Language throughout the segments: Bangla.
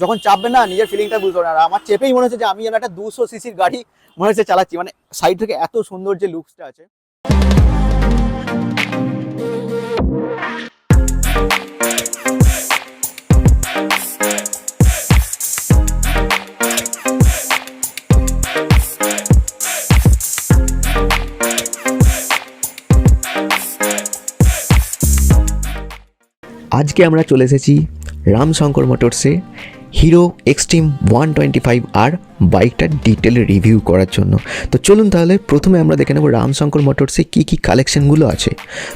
যখন চাপবে না, নিজের ফিলিংটা বুঝতে পারবেন আর আমার চেপেই মনে হচ্ছে যে আমি যেন একটা দুশো সিসির গাড়ি মনে হচ্ছে চালাচ্ছি। মানে সাইড থেকে এত সুন্দর যে লুকসটা আছে। আজকে আমরা চলে এসেছি Ramshankar মোটরসে Hero Xtreme one twenty five R বাইকটার ডিটেল রিভিউ করার জন্য। তো চলুন তাহলে প্রথমে আমরা দেখে নেব রামশঙ্কর মোটরসে কী কী কালেকশনগুলো আছে।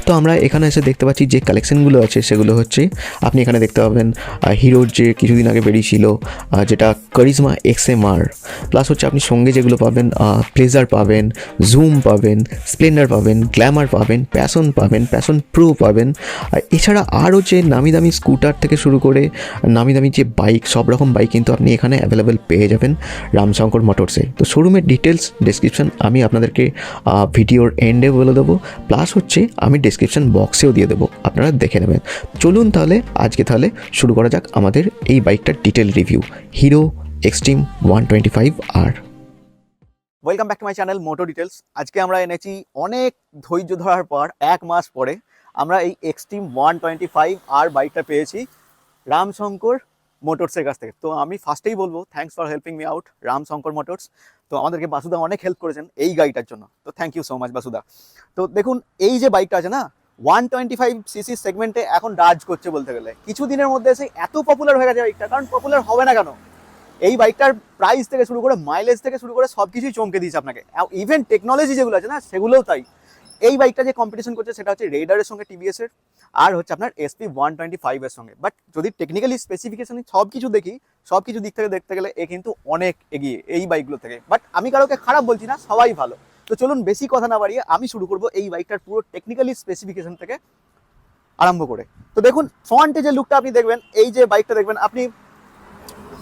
তো আমরা এখানে এসে দেখতে পাচ্ছি যে কালেকশনগুলো আছে সেগুলো হচ্ছে, আপনি এখানে দেখতে পাবেন হিরোর যে কিছুদিন আগে বেরিয়েছিল যেটা Karizma X M R plus হচ্ছে আপনি সঙ্গে যেগুলো পাবেন প্লেজার পাবেন জুম পাবেন স্প্লেন্ডার পাবেন গ্ল্যামার পাবেন প্যাশন পাবেন প্যাশন প্রো পাবেন। এছাড়া আরও যে নামি দামি স্কুটার থেকে শুরু করে, নামি দামি যে বাইক সব রকম বাইক কিন্তু আপনি এখানে অ্যাভেলেবেল পেয়ে যাবেন রামশঙ্কর মোটরসে তো শোরুমের ডিটেলস ডেসক্রিপশন আমি আপনাদেরকে ভিডিওর এন্ডে বলে দেবো। প্লাস হচ্ছে আমি ডেসক্রিপশন বক্সেও দিয়ে দেবো। আপনারা দেখে নেবেন। চলুন তাহলে, আজকে তাহলে শুরু করা যাক আমাদের এই বাইকটার detail review Hero Xtreme one twenty five R welcome back to my channel moto details আজকে আমরা এনেছি অনেক ধৈর্য ধরার পর, এক মাস পরে, আমরা এই Xtreme one twenty five R বাইকটা পেয়েছি। রামশঙ্কর মোটরসের কাছ থেকে। তো আমি ফার্স্টেই বলব thanks for helping me out Ram Shankar motors তো আমাদেরকে বাসুদা অনেক হেল্প করেছেন এই গাড়িটার জন্য। তো থ্যাংক ইউ সো মাচ বাসুদা। তো দেখুন, এই যে বাইকটা আছে না ওয়ান টোয়েন্টি ফাইভ সিসি সেগমেন্টে এখন রাজ করছে বলতে গেলে। কিছুদিনের মধ্যে এসে এত পপুলার হয়ে গেছে বাইকটা কারণ পপুলার হবে না কেন? এই বাইকটার প্রাইস থেকে শুরু করে মাইলেজ থেকে শুরু করে সব কিছুই চমকে দিয়েছে আপনাকে। ইভেন টেকনোলজি যেগুলো আছে না, সেগুলোও তাই। এই বাইকটা যে কম্পিটিশন করছে সেটা হচ্ছে রেডারের সঙ্গে টিভিএস এর, আর হচ্ছে আপনার এসপি ওয়ান টোয়েন্টি ফাইভের সঙ্গে। বাট যদি টেকনিক্যালি স্পেসিফিকেশন সব কিছু দেখি সব কিছু দিক থেকে দেখতে গেলে এ কিন্তু অনেক এগিয়ে এই বাইকগুলো থেকে। বাট আমি কারোকে খারাপ বলছি না, সবাই ভালো। তো চলুন বেশি কথা না বাড়িয়ে আমি শুরু করব এই বাইকটার পুরো টেকনিক্যালি স্পেসিফিকেশন থেকে আরম্ভ করে। তো দেখুন ফ্রন্টে যে লুকটা আপনি দেখবেন, এই যে বাইকটা দেখবেন, আপনি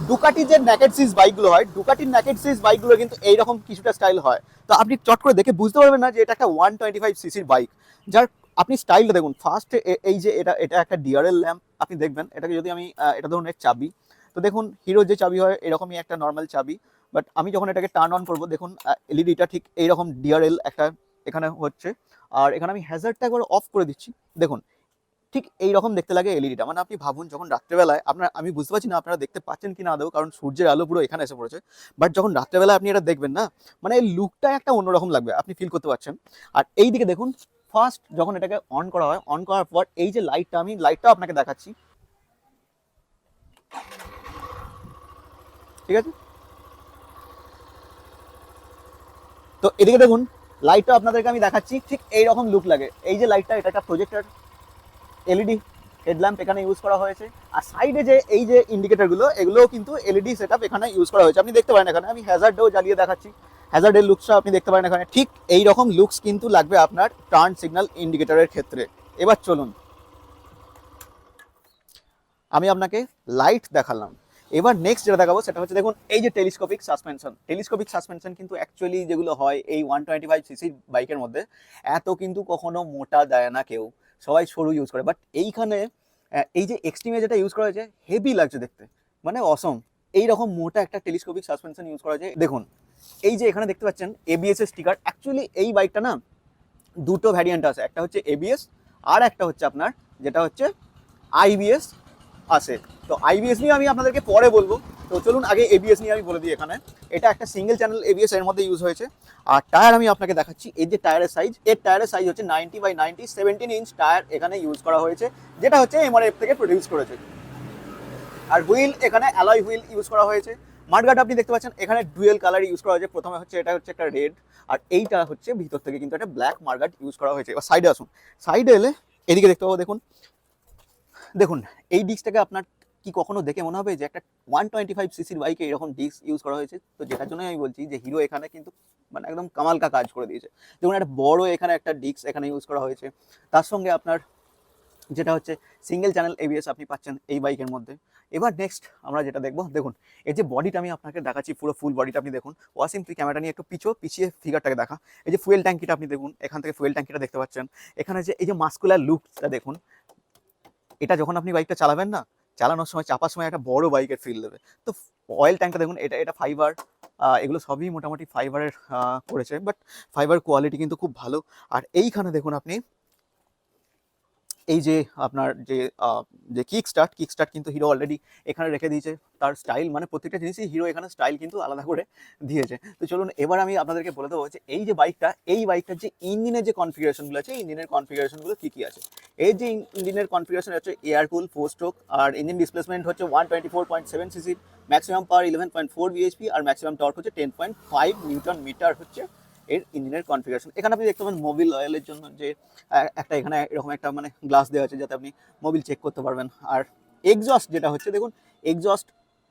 ডুকাটি যে ন্যাকেট সিজ বাইকগুলো হয় ডুকাটির ন্যাকেট সিজ বাইকগুলো কিন্তু এইরকম কিছুটা স্টাইল হয়। তো আপনি চট করে দেখে বুঝতে পারবেন না যে এটা একটা ওয়ান টোয়েন্টি ফাইভ সিসির বাইক যার আপনি স্টাইলটা দেখুন ফার্স্ট এই যে এটা এটা একটা ডিআরএল ল্যাম্প আপনি দেখবেন, এটাকে যদি আমি এটা ধরুন এর চাবি। তো দেখুন হিরো যে চাবি হয়, এরকমই একটা নর্মাল চাবি। বাট আমি যখন এটাকে টার্ন অন করব, দেখুন এলইডিটা ঠিক এইরকম ডিআরএল একটা এখানে হচ্ছে। আর এখানে আমি হ্যাজারটা একবার অফ করে দিচ্ছি। দেখুন ঠিক এই রকম দেখতে লাগে এলইডিটা। মানে আপনি ভাবুন, যখন রাত্রেবেলায় আপনার, আমি বুঝতে পারছি না আপনারা দেখতে পাচ্ছেন কি না আদৌ, কারণ সূর্যের আলো পুরো এখানে এসে পড়েছে। বাট যখন রাত্রেবেলায় আপনি এটা দেখবেন না মানে এই লুকটা একটা অন্যরকম লাগবে, আপনি ফিল করতে পারছেন। আর এই দিকে দেখুন ফার্স্ট যখন এটাকে অন করা হয় অন করার পর এই যে লাইটটা আমি লাইটটাও আপনাকে দেখাচ্ছি। ঠিক আছে? তো এদিকে দেখুন লাইটটা আপনাদেরকে আমি দেখাচ্ছি, ঠিক এই রকম লুক লাগে। এই যে লাইটটা এটা একটা প্রজেক্টর এলইডি হেডল্যাম্প এখানে ইউজ করা হয়েছে। আর সাইডে যে, এই যে ইন্ডিকেটারগুলো এগুলোও কিন্তু এলইডি সেটআপ এখানে ইউজ করা হয়েছে। আপনি দেখতে পারেন এখানে, আমি হ্যাজার্ডেও জ্বালিয়ে দেখাচ্ছি। হ্যাজার্ডের লুকসটা আপনি দেখতে পারেন এখানে। ঠিক এই রকম লুকস কিন্তু লাগবে আপনার টার্ন সিগন্যাল ইন্ডিকেটারের ক্ষেত্রে। এবার চলুন। আমি আপনাকে লাইট দেখালাম। এবার নেক্সট যেটা দেখাবো, সেটা হচ্ছে দেখুন, এই যে টেলিস্কোপিক সাসপেনশন টেলিস্কোপিক সাসপেনশন কিন্তু অ্যাকচুয়ালি যেগুলো হয়, এই ওয়ান টোয়েন্টি ফাইভ সিসির বাইকের মধ্যে, এত কিন্তু কখনো মোটা দেয় না কেউ। সবাই সরু ইউজ করে। বাট এইখানে এই যে এক্সট্রিমে যেটা ইউজ করা হয়েছে হেভি লাগছে দেখতে। মানে অসম এই রকম মোটা একটা টেলিস্কোপিক সাসপেনশন ইউজ করা হয়েছে। দেখুন, এই যে এখানে দেখতে পাচ্ছেন এবিএস এর স্টিকার অ্যাকচুয়ালি এই বাইকটা না, দুটো ভ্যারিয়েন্ট আছে। একটা হচ্ছে এবিএস আর একটা হচ্ছে আপনার, যেটা হচ্ছে আইবিএস আছে। তো আইবিএস নিয়ে আমি আপনাদেরকে পরে বলব। তো চলুন আগে এবিএস নিয়ে আমি বলে দিই এখানে। এটা একটা সিঙ্গেল চ্যানেল এবিএস এর মধ্যে ইউজ হয়েছে। আর টায়ার আমি আপনাকে দেখাচ্ছি। এই যে টায়ারের সাইজ এর টায়ারের সাইজ হচ্ছে ninety by ninety seventeen inch tyre এখানে ইউজ করা হয়েছে। যেটা হচ্ছে এমআরএফ থেকে প্রডিউস করেছে। আর হুইল এখানে অ্যালয় হুইল ইউজ করা হয়েছে। মাঠগাট আপনি দেখতে পাচ্ছেন, এখানে ডুয়েল কালার ইউজ করা হয়েছে। প্রথমে হচ্ছে এটা হচ্ছে একটা রেড আর এইটা হচ্ছে ভিতর থেকে কিন্তু একটা ব্ল্যাক মার্গাট ইউজ করা হয়েছে। এবার সাইডে আসুন। সাইডে এলে এদিকে দেখতে পাবো, দেখুন। দেখুন, এই ডিস্কটাকে আপনার কি কখনো দেখে মনে হবে যে একটা ওয়ান টোয়েন্টি ফাইভ সিসির বাইকে এরকম ডিস্ক ইউজ করা হয়েছে? তো যেটার জন্য আমি বলছি যে হিরো এখানে কিন্তু মানে একদম কামালকা কাজ করে দিয়েছে। যেমন একটা বড় এখানে একটা ডিস্ক এখানে ইউজ করা হয়েছে। তার সঙ্গে আপনার যেটা হচ্ছে সিঙ্গেল চ্যানেল এবিএস আপনি পাচ্ছেন এই বাইকের মধ্যে। এবার নেক্সট আমরা যেটা দেখব, দেখুন, এই যে বডিটা আমি আপনাকে দেখাচ্ছি, পুরো ফুল বডিটা আপনি দেখুন। ওয়াসিম তুই ক্যামেরা নিয়ে একটু পিছো পিছিয়ে ফিগারটাকে দেখা। এই যে ফুয়েল ট্যাঙ্কিটা আপনি দেখুন, এখান থেকে ফুয়েল ট্যাঙ্কিটা দেখতে পাচ্ছেন। এখানে যে এই যে মাস্কুলার লুকটা দেখুন এটা যখন আপনি বাইকটা চালাবেন না, চালানোর সময়, চাপার সময় একটা বড় বাইকের ফিল দেবে। তো অয়েল ট্যাঙ্কটা দেখুন, এটা এটা ফাইবার এগুলো সবই মোটামুটি ফাইবারের করেছে বাট ফাইবার কোয়ালিটি কিন্তু খুব ভালো। আর এইখানে দেখুন আপনি এই যে আপনার যে যে কিক স্টার্ট কিক স্টার্ট কিন্তু হিরো অলরেডি এখানে রেখে দিয়েছে। তার স্টাইল মানে প্রত্যেকটা জিনিসই হিরো এখানে স্টাইল কিন্তু আলাদা করে দিয়েছে। তো চলুন এবার আমি আপনাদেরকে বলে দেবো যে এই যে বাইকটা এই বাইকটার যে ইঞ্জিনের যে কনফিগারেশনগুলো আছে ইঞ্জিনের কনফিগারেশনগুলো কী কী আছে? এই যে ইঞ্জিনের কনফিগারেশন হচ্ছে এয়ার কুল ফোর স্ট্রোক আর ইঞ্জিন ডিসপ্লেসমেন্ট হচ্ছে one twenty four point seven CC maximum power eleven point four BHP আর ম্যাক্সিমাম টর্ক হচ্ছে ten point five newton metre হচ্ছে এর ইঞ্জিনের কনফিগারেশন এখানে আপনি দেখতে পাবেন মোবিল অয়েলের জন্য যে একটা এখানে এরকম একটা মানে গ্লাস দেওয়া আছে যাতে আপনি মোবিল চেক করতে পারবেন। আর এক্সস্ট যেটা হচ্ছে, দেখুন এক্সস্ট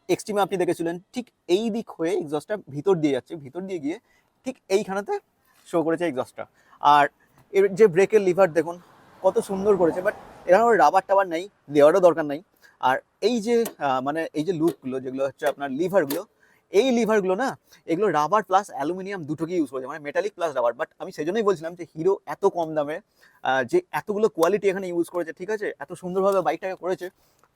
এক্সট্রিমে আপনি দেখেছিলেন, ঠিক এই দিক হয়ে এক্সস্টটা ভিতর দিয়ে যাচ্ছে। ভিতর দিয়ে গিয়ে ঠিক এইখানেতে শো করেছে এক্সস্টটা আর এর যে ব্রেকের লিভার দেখুন, কত সুন্দর করেছে বাট এখানে রাবার টাবার নেই, দেওয়ারও দরকার নেই। আর এই যে মানে এই যে লুকগুলো যেগুলো হচ্ছে আপনার লিভারগুলো এই লিভারগুলো না, এগুলো রাবার প্লাস অ্যালুমিনিয়াম দুটোকেই ইউজ করেছে মানে মেটালিক প্লাস রাবার বাট আমি সেই জন্যই বলছিলাম যে হিরো এত কম দামে যে এতগুলো কোয়ালিটি এখানে ইউজ করেছে, ঠিক আছে? এত সুন্দরভাবে বাইকটাকে করেছে,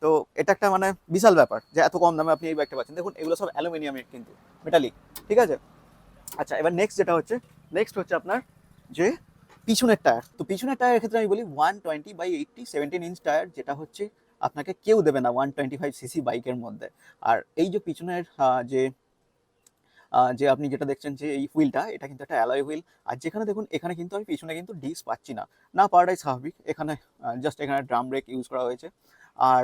তো এটা একটা মানে বিশাল ব্যাপার যে এত কম দামে আপনি এই বাইকটা পাচ্ছেন। দেখুন, এগুলো সব অ্যালুমিনিয়ামের কিন্তু মেটালিক ঠিক আছে? আচ্ছা এবার নেক্সট যেটা হচ্ছে নেক্সট হচ্ছে আপনার যে পিছনের টায়ার তো পিছনের টায়ারের ক্ষেত্রে আমি বলি one twenty by eighty seventeen inch tyre যেটা হচ্ছে আপনাকে কেউ দেবে না ওয়ান টোয়েন্টি ফাইভ সিসি বাইকের মধ্যে। আর এই যে পিছনের যে যে আপনি যেটা দেখছেন যে এই হুইলটা এটা কিন্তু একটা অ্যালয় হুইল আর যেখানে দেখুন, এখানে কিন্তু আমি পিছনে কিন্তু ডিস্ক পাচ্ছি না। না পাওয়াটাই স্বাভাবিক। এখানে জাস্ট এখানে ড্রাম ব্রেক ইউজ করা হয়েছে। আর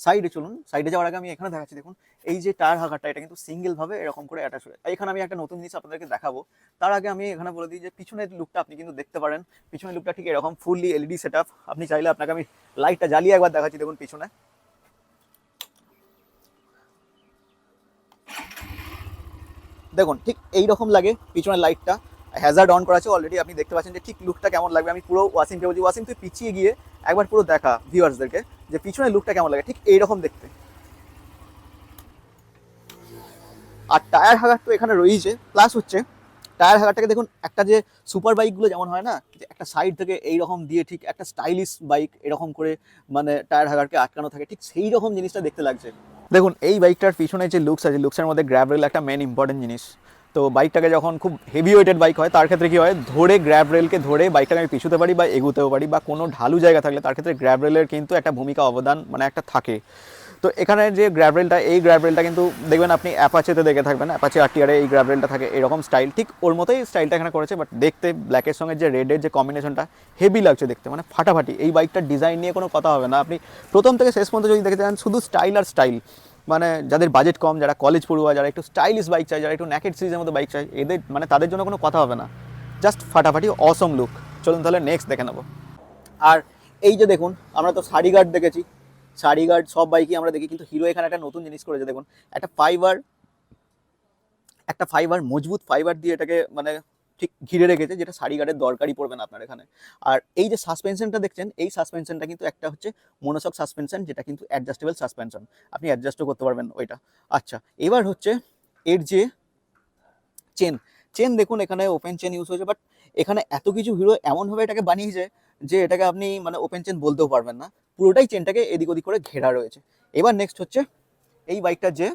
সাইডে চলুন সাইডে যাওয়ার আগে আমি এখানে দেখাচ্ছি, দেখুন, এই যে টায়ার হাগারটা এটা কিন্তু সিঙ্গেল ভাবে এরকম করে অ্যাটাচ হয়ে এখানে আমি একটা নতুন জিনিস আপনাদেরকে দেখাবো। তার আগে আমি এখানে বলে দিই যে, পিছনের লুকটা আপনি কিন্তু দেখতে পারেন। পিছনের লুকটা ঠিক এরকম ফুললি এলইডি সেট আপনি চাইলে আপনাকে আমি লাইটটা জ্বালিয়ে একবার দেখাচ্ছি, দেখুন, পিছনে। দেখুন, ঠিক এই রকম লাগে পিছনের লাইটটা হ্যাজার্ড অন করা আছে অলরেডি আপনি দেখতে পাচ্ছেন যে ঠিক লুকটা কেমন লাগবে। আমি পুরো ওয়াসিমকে বলছি ওয়াসিম তুই পিছিয়ে গিয়ে একবার পুরো দেখা ভিউয়ার্সদেরকে যে পিছনে লুকটা কেমন লাগে। ঠিক এইরকম দেখতে। আর টায়ার হাগার তো এখানে রয়েছে প্লাস হচ্ছে টায়ার হাগারটাকে দেখুন, একটা যে সুপার বাইকগুলো যেমন হয় না, যে একটা সাইড থেকে এই রকম দিয়ে ঠিক একটা স্টাইলিশ বাইক এরকম করে মানে টায়ার হাগারকে আটকানো থাকে, ঠিক সেই রকম জিনিসটা দেখতে লাগছে। দেখুন, এই বাইকটার পিছনে যে লুকস আছে লুকসের মধ্যে গ্র্যাব রেল একটা মেন ইম্পর্টেন্ট জিনিস। তো বাইকটাকে যখন খুব হেভি ওয়েটেড বাইক হয়, তার ক্ষেত্রে কি হয়? ধরে গ্র্যাব রেলকে ধরে বাইকটাকে আমি পিছুতে পারি বা এগুতেও পারি বা কোনো ঢালু জায়গা থাকলে তার ক্ষেত্রে গ্র্যাব রেলের কিন্তু একটা ভূমিকা অবদান মানে একটা থাকে। তো এখানে যে গ্র্যাব রেলটা এই গ্র্যাব রেলটা কিন্তু দেখবেন আপনি অ্যাপাচেতে দেখে থাকবেন। অ্যাপাচে আরটিআরে এই গ্র্যাব রেলটা থাকে এরকম স্টাইল ঠিক ওর মতোই স্টাইলটা এখানে করেছে বাট দেখতে ব্ল্যাকের সঙ্গে যে রেডের যে কম্বিনেশনটা হেভি লাগছে দেখতে মানে ফাটাফাটি। এই বাইকটার ডিজাইন নিয়ে কোনো কথা হবে না। আপনি প্রথম থেকে শেষ পর্যন্ত যদি দেখতে চান শুধু স্টাইল আর স্টাইল মানে যাদের বাজেট কম, যারা কলেজ পড়ুয়া, যারা একটু স্টাইলিশ বাইক চাই যারা একটু ন্যাকেট সিরিজের মতো বাইক চাই এদের মানে তাদের জন্য কোনো কথা হবে না। জাস্ট ফাটাফাটি অসম লুক চলুন তাহলে নেক্সট দেখে নেব। আর এই যে দেখুন, আমরা তো সারি গার্ড দেখেছি। সারি গার্ড সব বাইকই আমরা দেখি, কিন্তু হিরো এখানে একটা নতুন জিনিস করেছে, দেখুন। একটা ফাইবার একটা ফাইবার মজবুত ফাইবার দিয়ে এটাকে মানে ঠিক ঘিরে রেখেছে, যেটা সারি গার্ডের দরকারই পড়বে না আপনার এখানে। আর এই যে সাসপেনশনটা দেখছেন, এই সাসপেনশনটা কিন্তু একটা হচ্ছে মনোসক সাসপেনশন যেটা কিন্তু অ্যাডজাস্টেবল সাসপেনশন আপনি অ্যাডজাস্টও করতে পারবেন ওইটা। আচ্ছা এবার হচ্ছে এর যে চেন চেন দেখুন এখানে ওপেন চেন ইউজ হয়েছে বাট এখানে এত কিছু হিরো এমনভাবে এটাকে বানিয়েছে যে এটাকে আপনি মানে ওপেন চেন বলতেও পারবেন না। পুরোটাই চেনটাকে এদিক ওদিক করে ঘেরা রয়েছে। এবার নেক্সট হচ্ছে এই বাইকটার যে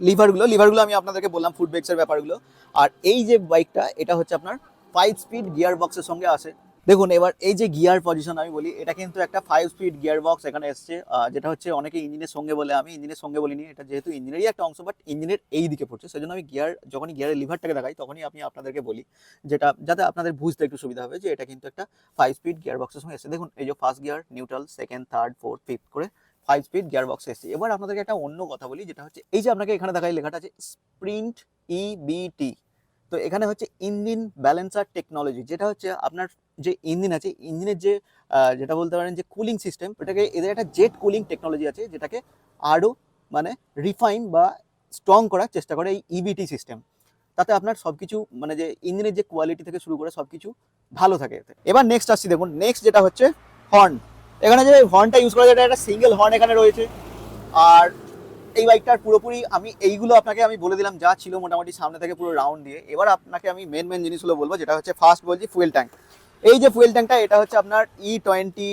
লিভারগুলো লিভারগুলো আমি আপনাদেরকে বললাম ফুড ব্রেক্সের ব্যাপারগুলো। আর এই যে বাইকটা, এটা হচ্ছে আপনার ফাইভ স্পিড গিয়ার বক্সের সঙ্গে আসে দেখুন, এবার এই যে গিয়ার পজিশন আমি বলি, এটা কিন্তু একটা ফাইভ স্পিড গিয়ার বক্স এখানে এসছে যেটা হচ্ছে অনেকে ইঞ্জিনের সঙ্গে বলে, আমি ইঞ্জিনের সঙ্গে বলিনি, এটা যেহেতু ইঞ্জিনেরই একটা অংশ বাট ইঞ্জিনের এই দিকে পড়ছে। সেজন্য আমি গিয়ার যখনই গিয়ারের লিভারটাকে দেখাই, তখনই আমি আপনাদেরকে বলি, যেটা, যাতে আপনাদের বুঝতে একটু সুবিধা হবে যে এটা কিন্তু একটা ফাইভ স্পিড গিয়ার বক্সের সঙ্গে এসছে। দেখুন, এই যে first gear neutral second third fourth fifth করে ফাইভ স্পিড গিয়ার বক্স এসছে। এবার আপনাদেরকে একটা অন্য কথা বলি, যেটা হচ্ছে এই যে আপনাকে এখানে দেখাই লেখাটা আছে স্প্রিন্ট ইবিটি তো এখানে হচ্ছে ইঞ্জিন ব্যালেন্সার টেকনোলজি, যেটা হচ্ছে আপনার যে ইঞ্জিন আছে, ইঞ্জিনের যে যেটা বলতে পারেন যে কুলিং সিস্টেম, এটাকে এদের একটা জেট কুলিং টেকনোলজি আছে, যেটাকে আরও মানে রিফাইন বা স্ট্রং করার চেষ্টা করে এই ইবিটি সিস্টেম। তাতে আপনার সব কিছু মানে যে ইঞ্জিনের যে কোয়ালিটি থেকে শুরু করে সব কিছু ভালো থাকে। এবার নেক্সট আসছি, দেখুন নেক্সট যেটা হচ্ছে হর্ন এখানে যে হর্নটা ইউজ করা যায়, এটা একটা সিঙ্গেল হর্ন এখানে রয়েছে। আর এই বাইকটার পুরোপুরি আমি এইগুলো আপনাকে আমি বলে দিলাম, যা ছিল মোটামুটি সামনে থেকে পুরো রাউন্ড দিয়ে। এবার আপনাকে আমি মেন মেন জিনিসগুলো বলব, যেটা হচ্ছে ফার্স্ট বলছি ফুয়েল ট্যাঙ্ক এই যে ফুয়েল ট্যাঙ্কটা এটা হচ্ছে আপনার E twenty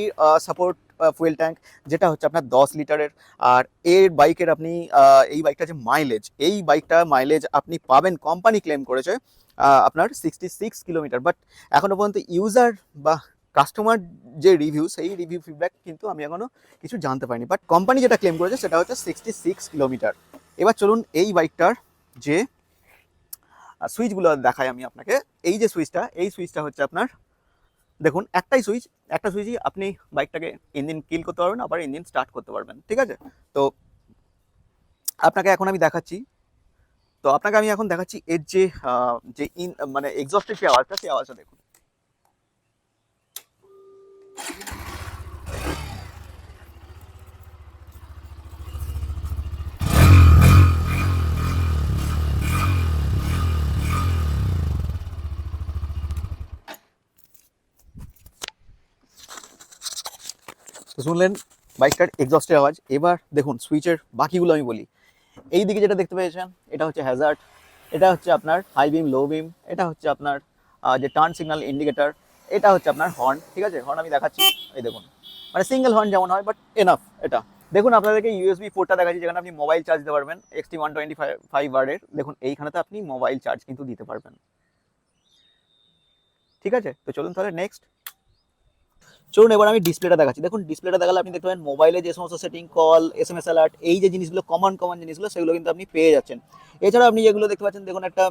support fuel tank যেটা হচ্ছে আপনার দশ লিটারের। আর এর বাইকের আপনি এই বাইকটা যে মাইলেজ এই বাইকটা মাইলেজ আপনি পাবেন কোম্পানি ক্লেম করেছে আপনার সিক্সটি সিক্স কিলোমিটার বাট এখনও পর্যন্ত ইউজার বা কাস্টমার যে রিভিউ সেই রিভিউ ফিডব্যাক কিন্তু আমি এখনও কিছু জানতে পারিনি। বাট কোম্পানি যেটা ক্লেম করেছে সেটা হচ্ছে সিক্সটি সিক্স কিলোমিটার এবার চলুন এই বাইকটার যে সুইচগুলো দেখাই আমি আপনাকে। এই যে সুইচটা এই সুইচটা হচ্ছে আপনার, দেখুন, একটাই সুইচ একটা সুইচই আপনি বাইকটাকে ইঞ্জিন কিল করতে পারবেন, আবার ইঞ্জিন স্টার্ট করতে পারবেন, ঠিক আছে? তো, আপনাকে এখন আমি দেখাচ্ছি। তো, আপনাকে আমি এখন দেখাচ্ছি এর যে যে ইন মানে এক্সস্টের যে আওয়াজটা, সেই আওয়াজটা দেখুন। শুনলেন বাইকটার এক্সস্টের আওয়াজ। এবার দেখুন সুইচের বাকিগুলো আমি বলি। এই দিকে যেটা দেখতে পেয়েছেন, এটা হচ্ছে হ্যাজার্ড এটা হচ্ছে আপনার হাই বিম লো বিম এটা হচ্ছে আপনার যে টার্ন সিগন্যাল ইন্ডিকেটার এটা হচ্ছে আপনার হর্ন ঠিক আছে? হর্ন আমি দেখাচ্ছি, এই দেখুন। মানে সিঙ্গেল হর্ন যেমন হয় বাট এনাফ এটা। দেখুন, আপনাদেরকে ইউএসবি পোর্টটা দেখাচ্ছি, যেখানে আপনি মোবাইল চার্জ দিতে পারবেন Xtreme one twenty five five ওয়ার্ডের দেখুন, এইখানেতে আপনি মোবাইল চার্জ কিন্তু দিতে পারবেন। ঠিক আছে? তো চলুন তাহলে নেক্সট চলুন এবার আমি ডিসপ্লেটা দেখাচ্ছি। দেখুন ডিসপ্লেটা দেখালে আপনি দেখতে পাবেন মোবাইলে যে সমস্ত setting call S M S alert এই যে জিনিসগুলো কমন কমন জিনিসগুলো, সেগুলো কিন্তু আপনি পেয়ে যাচ্ছেন। এছাড়া আপনি যেগুলো দেখতে পাচ্ছেন, দেখুন একটা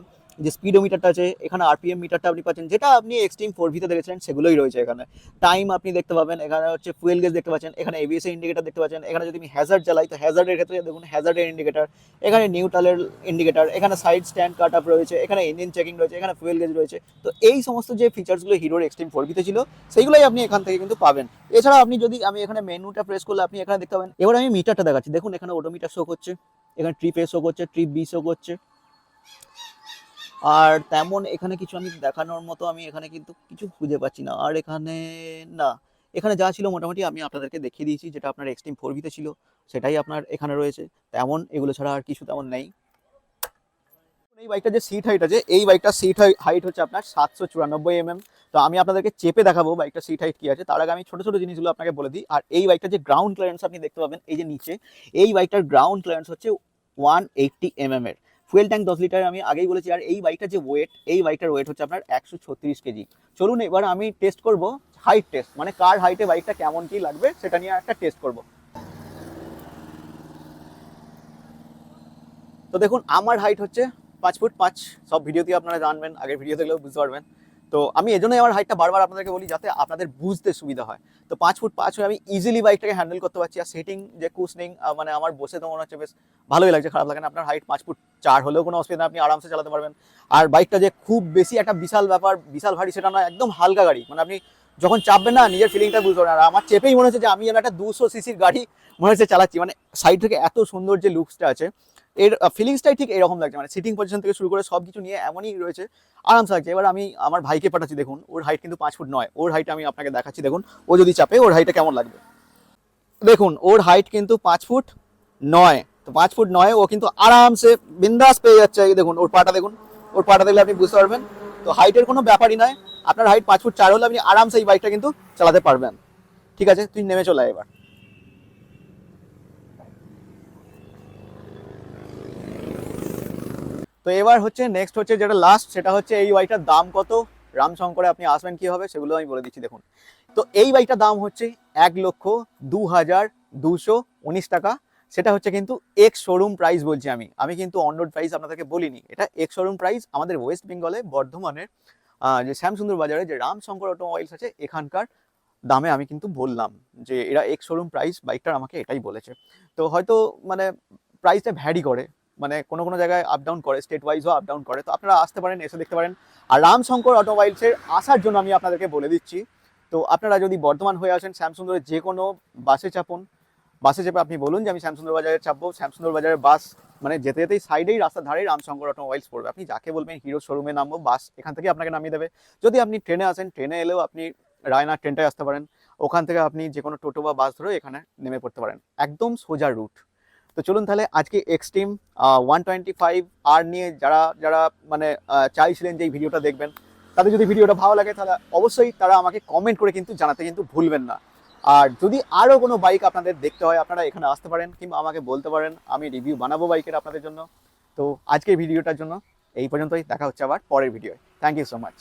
যে স্পিডোমিটারটা আছে, এখানে আরপিএম মিটারটা আপনি পাচ্ছেন, যেটা আপনি এক্সট্রিম ফোর ভিতে দেখেছিলেন, সেগুলোই রয়েছে এখানে। টাইম আপনি দেখতে পাবেন, এখানে হচ্ছে ফুয়েল গেজ দেখতে পাচ্ছেন, এখানে এবিএস ইন্ডিকেটার দেখতে পাচ্ছেন, এখানে যদি আমি হ্যাজার্ড চালাই তো হ্যাজার্ডের ক্ষেত্রে দেখুন হ্যাজার্ডের ইন্ডিকেটার এখানে নিউট্রালের ইন্ডিকেটার এখানে সাইড স্ট্যান্ড কাট আপ রয়েছে, এখানে ইঞ্জিন চেকিং রয়েছে, এখানে ফুয়েল গেজ রয়েছে। তো এই সমস্ত যে ফিচার্সগুলো হিরোর এক্সট্রিম ফোর ভিতে ছিল সেইগুলোই আপনি এখান থেকে কিন্তু পাবেন। এছাড়া আপনি যদি, আমি এখানে মেনুটা প্রেস করলে আপনি এখানে দেখতে পাবেন। এবার আমি মিটারটা দেখাচ্ছি। দেখুন, এখানে ওডোমিটার শো করছে, এখানে ট্রিপ এ শো করছে ট্রিপ বি শো করছে। আর তেমন এখানে কিছু আমি দেখানোর মতো আমি এখানে কিন্তু কিছু খুঁজে পাচ্ছি না। আর এখানে না, এখানে যা ছিল মোটামুটি আমি আপনাদেরকে দেখিয়ে দিয়েছি, যেটা আপনার এক্সট্রিম ফোর ভিতে ছিল, সেটাই আপনার এখানে রয়েছে। তেমন এগুলো ছাড়া আর কিছু তেমন নেই। এই বাইকটা যে সিট হাইট আছে, এই বাইকটার সিট হাইট হচ্ছে আপনার সাতশো চুরানব্বই এমএম তো আমি আপনাদেরকে চেপে দেখাবো বাইকটা সিট হাইট কি আছে। তার আগে আমি ছোট ছোট জিনিসগুলো আপনাকে বলে দিই। আর এই বাইকটা যে গ্রাউন্ড ক্লিয়ারেন্স আপনি দেখতে পাবেন, এই যে নিচে, এই বাইকটার গ্রাউন্ড ক্লিয়ারেন্স হচ্ছে ওয়ান এইটটি এমএম এর। ফুয়েল ট্যাঙ্ক দশ লিটার আমি আগেই বলেছি, আর এই বাইকটার যে ওয়েট এই বাইকটার ওয়েট হচ্ছে আপনার একশো ছত্রিশ কেজি চলুন এবার আমি টেস্ট করব হাইট টেস্ট মানে কার হাইটে বাইকটা কেমন কি লাগবে, সেটা নিয়ে একটা টেস্ট করব। তো দেখুন, আমার হাইট হচ্ছে পাঁচ ফুট পাঁচ, সব ভিডিওতে আপনারা জানবেন, আগের ভিডিও দেখলেও বুঝতে পারবেন। তো আমি এজন্যই আমার হাইটটা বারবার আপনাদেরকে বলি যাতে আপনাদের বুঝতে সুবিধা হয়। তো পাঁচ ফুট পাঁচ হয়ে আমি ইজিলি বাইকটাকে হ্যান্ডেল করতে পারছি, আর সেটিং যে কুশনিং মানে আমার বসে তো মনে হচ্ছে বেশ ভালোই লাগছে, খারাপ লাগে না। আপনার হাইট পাঁচ ফুট চার হলেও কোনো অসুবিধা আপনি আরামসে চালাতে পারবেন। আর বাইকটা যে খুব বেশি একটা বিশাল ব্যাপার, বিশাল ভারী, সেটা না একদম হালকা গাড়ি। মানে আপনি যখন চাপবেন না, নিজের ফিলিংটা বুঝতে পারবেন। আর আমার চেপেই মনে হচ্ছে যে আমি যেন একটা দুশো সিসির গাড়ি মনে হচ্ছে চালাচ্ছি। মানে সাইড থেকে এত সুন্দর যে লুকসটা আছে এর ফিলিংসটাই ঠিক এরকম লাগছে। মানে সিটিং পজিশন থেকে শুরু করে সব কিছু নিয়ে এমনই রয়েছে। আরামসে লাগছে। এবার আমি আমার ভাইকে পাঠাচ্ছি, দেখুন। ওর হাইট কিন্তু পাঁচ ফুট নয়। ওর হাইট আমি আপনাকে দেখাচ্ছি, দেখুন। ও যদি চাপে, ওর হাইটটা কেমন লাগবে? দেখুন, ওর হাইট কিন্তু পাঁচ ফুট নয়। তো পাঁচ ফুট নয়, ও কিন্তু আরামসে বিন্দাস পেয়ে যাচ্ছে। দেখুন, ওর পাটা দেখুন। ওর পাটা দেখলে আপনি বুঝতে পারবেন। তো হাইটের কোনো ব্যাপারই নয়। আপনার হাইট পাঁচ ফুট চার হলে আপনি আরামসে এই বাইকটা কিন্তু চালাতে পারবেন। ঠিক আছে? তুই নেমে চলে এবার। তো এবার হচ্ছে নেক্সট হচ্ছে যেটা লাস্ট সেটা হচ্ছে এই বাইকটার দাম কত? রামশঙ্করে আপনি আসবেন কীভাবে সেগুলো আমি বলে দিচ্ছি, দেখুন। তো এই বাইকটার দাম হচ্ছে এক লক্ষ দু হাজার দুশো উনিশ টাকা। সেটা হচ্ছে কিন্তু এক্স শোরুম প্রাইস বলছি আমি। আমি কিন্তু অন রোড প্রাইস আপনাদেরকে বলিনি। এটা এক্স শোরুম প্রাইস আমাদের ওয়েস্ট বেঙ্গলে বর্ধমানের যে শ্যামসুন্দর বাজারে যে রামশঙ্কর অটোমোবাইলস আছে, এখানকার দামে আমি কিন্তু বললাম যে এরা এক্স শোরুম প্রাইস বাইকটার আমাকে এটাই বলেছে। তো হয়তো মানে প্রাইসটা ভ্যারি করে। মানে কোনো কোনো জায়গায় আপ ডাউন করে স্টেট ওয়াইজও আপ ডাউন করে। তো আপনারা আসতে পারেন, এসে দেখতে পারেন। আর রামশঙ্কর অটোমোবাইলসের আসার জন্য আমি আপনাদেরকে বলে দিচ্ছি। তো আপনারা যদি বর্ধমান হয়ে আসেন, শ্যামসুন্দরের যে কোনো বাসে চাপুন। বাসে চেপে আপনি বলুন যে, আমি শ্যামসুন্দর বাজারে চাপবো। শ্যামসুন্দর বাজারের বাস মানে যেতে যেতেই সাইডেই রাস্তার ধারেই রামশঙ্কর অটোমোবাইলস পড়বে। আপনি যাকে বলবেন হিরো শোরুমে নামবো, বাস এখান থেকে আপনাকে নামিয়ে দেবে। যদি আপনি ট্রেনে আসেন, ট্রেনে এলেও আপনি রায়নার ট্রেনটায় আসতে পারেন। ওখান থেকে আপনি যে কোনো টোটো বা বাস ধরে এখানে নেমে পড়তে পারেন। একদম সোজা রুট তো চলুন তাহলে আজকে Xtreme one twenty five R নিয়ে যারা যারা মানে চাইছিলেন যে এই ভিডিওটা দেখবেন, তাদের যদি ভিডিওটা ভালো লাগে তাহলে অবশ্যই তারা আমাকে কমেন্ট করে কিন্তু জানাতে কিন্তু ভুলবেন না। আর যদি আরও কোনো বাইক আপনাদের দেখতে হয়, আপনারা এখানে আসতে পারেন কিংবা আমাকে বলতে পারেন, আমি রিভিউ বানাবো বাইকের আপনাদের জন্য। তো আজকের ভিডিওটার জন্য এই পর্যন্তই, দেখা হচ্ছে আবার পরের video thank you so much